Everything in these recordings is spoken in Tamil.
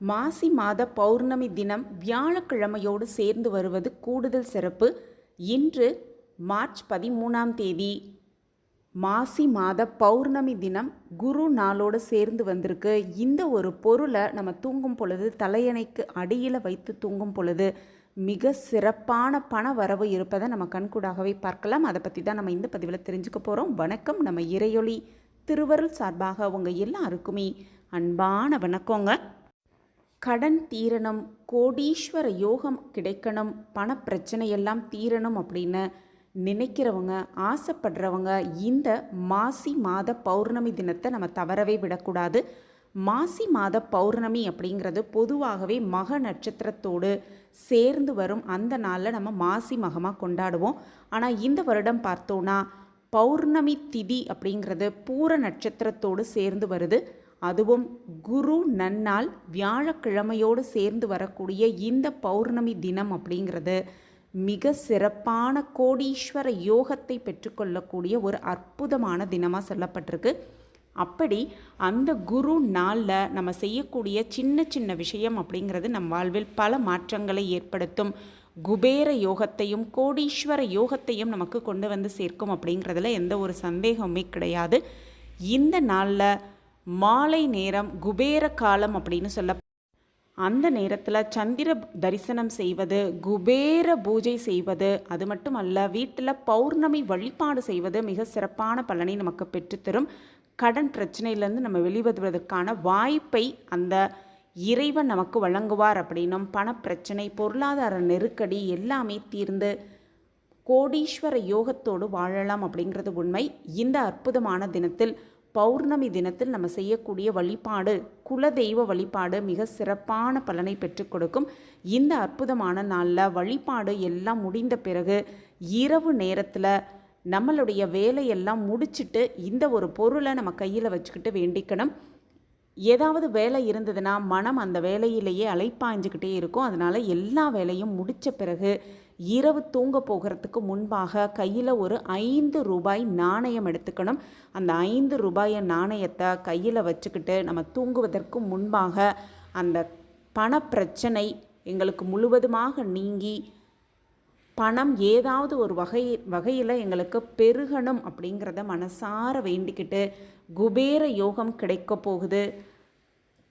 மாசி மாத பௌர்ணமி தினம் வியாழக்கிழமையோடு சேர்ந்து வருவது கூடுதல் சிறப்பு. இன்று மார்ச் பதிமூணாம் தேதி மாசி மாத பௌர்ணமி தினம் குரு நாளோடு சேர்ந்து வந்திருக்கு. இந்த ஒரு பொருளை நம்ம தூங்கும் பொழுது தலையணைக்கு அடியில் வைத்து தூங்கும் பொழுது மிக சிறப்பான பண வரவு இருப்பதை நம்ம கண்கூடாகவே பார்க்கலாம். அதை பற்றி தான் நம்ம இந்த பதிவில் தெரிஞ்சுக்க போகிறோம் வணக்கம். நம்ம இறையொளி திருவருள் சார்பாக உங்கள் எல்லாருக்குமே அன்பான வணக்கங்க. கடன் தீரணும் கோடீஸ்வர யோகம் கிடைக்கணும் பண பிரச்சனையெல்லாம் தீரணும் அப்படின்னு நினைக்கிறவங்க ஆசைப்படுறவங்க இந்த மாசி மாத பௌர்ணமி தினத்தை நம்ம தவறவே விடக்கூடாது. மாசி மாத பௌர்ணமி அப்படிங்கிறது பொதுவாகவே மக நட்சத்திரத்தோடு சேர்ந்து வரும் அந்த நாளில் நம்ம மாசி மகமாக கொண்டாடுவோம். ஆனால் இந்த வருடம் பார்த்தோன்னா பௌர்ணமி திதி அப்படிங்கிறது பூர நட்சத்திரத்தோடு சேர்ந்து வருது. அதுவும் குரு நன்னால் வியாழக்கிழமையோடு சேர்ந்து வரக்கூடிய இந்த பௌர்ணமி தினம் அப்படிங்கிறது மிக சிறப்பான கோடீஸ்வர யோகத்தை பெற்றுக்கொள்ளக்கூடிய ஒரு அற்புதமான தினமாக சொல்லப்பட்டிருக்கு. அப்படி அந்த குரு நாளில் நம்ம செய்யக்கூடிய சின்ன சின்ன விஷயம் அப்படிங்கிறது நம் வாழ்வில் பல மாற்றங்களை ஏற்படுத்தும். குபேர யோகத்தையும் கோடீஸ்வர யோகத்தையும் நமக்கு கொண்டு வந்து சேர்க்கும் அப்படிங்கிறதுல எந்த ஒரு சந்தேகமுமே கிடையாது. இந்த நாளில் மாலை நேரம் குபேர காலம் அப்படின்னு சொல்ல அந்த நேரத்தில் சந்திர தரிசனம் செய்வது குபேர பூஜை செய்வது அது மட்டும் அல்ல வீட்டில் பௌர்ணமி வழிபாடு செய்வது மிக சிறப்பான பலனை நமக்கு பெற்றுத்தரும் கடன் பிரச்சனையிலேருந்து நம்ம வெளிவருவதற்கான வாய்ப்பை அந்த இறைவன் நமக்கு வழங்குவார் அப்படின்னும் பணப்பிரச்சனை பொருளாதார நெருக்கடி எல்லாமே தீர்ந்து கோடீஸ்வர யோகத்தோடு வாழலாம் அப்படிங்கிறது உண்மை. இந்த அற்புதமான தினத்தில் பௌர்ணமி தினத்தில் நம்ம செய்யக்கூடிய வழிபாடு குலதெய்வ வழிபாடு மிக சிறப்பான பலனை பெற்றுக் கொடுக்கும். இந்த அற்புதமான நாளில் வழிபாடு எல்லாம் முடிந்த பிறகு இரவு நேரத்தில் நம்மளுடைய வேலையெல்லாம் முடிச்சுட்டு இந்த ஒரு பொருளை நம்ம கையில் வச்சுக்கிட்டு வேண்டிக்கணும். ஏதாவது வேலை இருந்ததுன்னா மனம் அந்த வேலையிலேயே அலைப்பாய்ஞ்சுக்கிட்டே இருக்கும். அதனால் எல்லா வேலையும் முடித்த பிறகு இரவு தூங்க போகிறதுக்கு முன்பாக கையில் ஒரு ஐந்து ரூபாய் நாணயம் எடுத்துக்கணும். அந்த ஐந்து ரூபாய நாணயத்தை கையில் வச்சுக்கிட்டு நம்ம தூங்குவதற்கு முன்பாக அந்த பணப்பிரச்சனை எங்களுக்கு முழுவதுமாக நீங்கி பணம் ஏதாவது ஒரு வகை வகையில் எங்களுக்கு பெருகணும் அப்படிங்கிறத மனசார வேண்டிக்கிட்டு குபேர யோகம் கிடைக்க போகுது.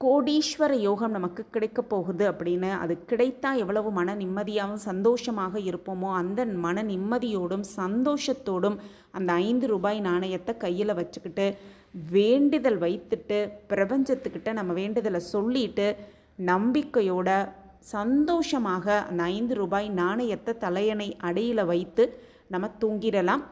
கோடீஸ்வர யோகம் நமக்கு கிடைக்க போகுது அப்படின்னு அது கிடைத்தா எவ்வளவு மன நிம்மதியாகவும் சந்தோஷமாக இருப்போமோ அந்த மன நிம்மதியோடும் சந்தோஷத்தோடும் அந்த ஐந்து ரூபாய் நாணயத்தை கையில் வச்சுக்கிட்டு வேண்டுதல் வைத்துட்டு பிரபஞ்சத்துக்கிட்ட நம்ம வேண்டுதலை சொல்லிட்டு நம்பிக்கையோட சந்தோஷமாக அந்த ஐந்து ரூபாய் நாணயத்தை தலையணை அடியில் வைத்து நம்ம தூங்கிடலாம்.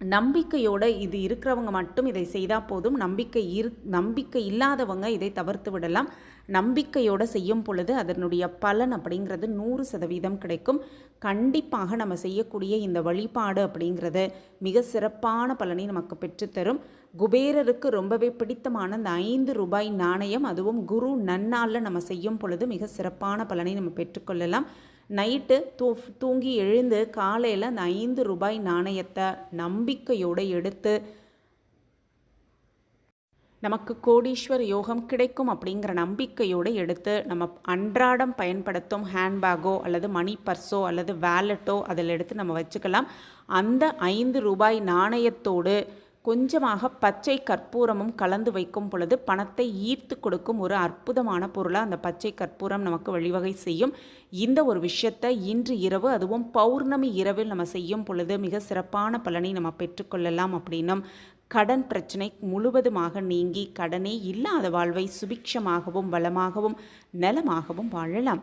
நம்பிக்கையோடு இது இருக்கிறவங்க மட்டும் இதை செய்தால் போதும். நம்பிக்கை இரு நம்பிக்கை இல்லாதவங்க இதை தவிர்த்து விடலாம். நம்பிக்கையோடு செய்யும் பொழுது அதனுடைய பலன் அப்படிங்கிறது நூறு சதவீதம் கிடைக்கும். கண்டிப்பாக நம்ம செய்யக்கூடிய இந்த வழிபாடு அப்படிங்கிறது மிக சிறப்பான பலனை நமக்கு பெற்றுத்தரும். குபேரருக்கு ரொம்பவே பிடித்தமான அந்த ஐந்து ரூபாய் நாணயம் அதுவும் குரு நன்னாளில் நம்ம செய்யும் பொழுது மிக சிறப்பான பலனை நம்ம பெற்றுக்கொள்ளலாம். நைட்டு தூ தூங்கி எழுந்து காலையில் அந்த ஐந்து ரூபாய் நாணயத்தை நம்பிக்கையோடு எடுத்து நமக்கு கோடீஸ்வர் யோகம் கிடைக்கும் அப்படிங்கிற நம்பிக்கையோடு எடுத்து நம்ம அன்றாடம் பயன்படுத்தும் ஹேண்ட்பேக்கோ அல்லது மணி பர்ஸோ அல்லது வேலட்டோ அதில் எடுத்து நம்ம வச்சுக்கலாம். அந்த ஐந்து ரூபாய் நாணயத்தோடு கொஞ்சமாக பச்சை கற்பூரமும் கலந்து வைக்கும் பொழுது பணத்தை ஈர்த்து கொடுக்கும் ஒரு அற்புதமான பொருளாக அந்த பச்சை கற்பூரம் நமக்கு வழிவகை செய்யும். இந்த ஒரு விஷயத்தை இன்று இரவு அதுவும் பௌர்ணமி இரவில் நம்ம செய்யும் பொழுது மிக சிறப்பான பலனை நம்ம பெற்றுக்கொள்ளலாம் அப்படின்னும். கடன் பிரச்சனை முழுவதுமாக நீங்கி கடனே இல்லாத வாழ்வை சுபிக்ஷமாகவும் வளமாகவும் நலமாகவும் வாழலாம்.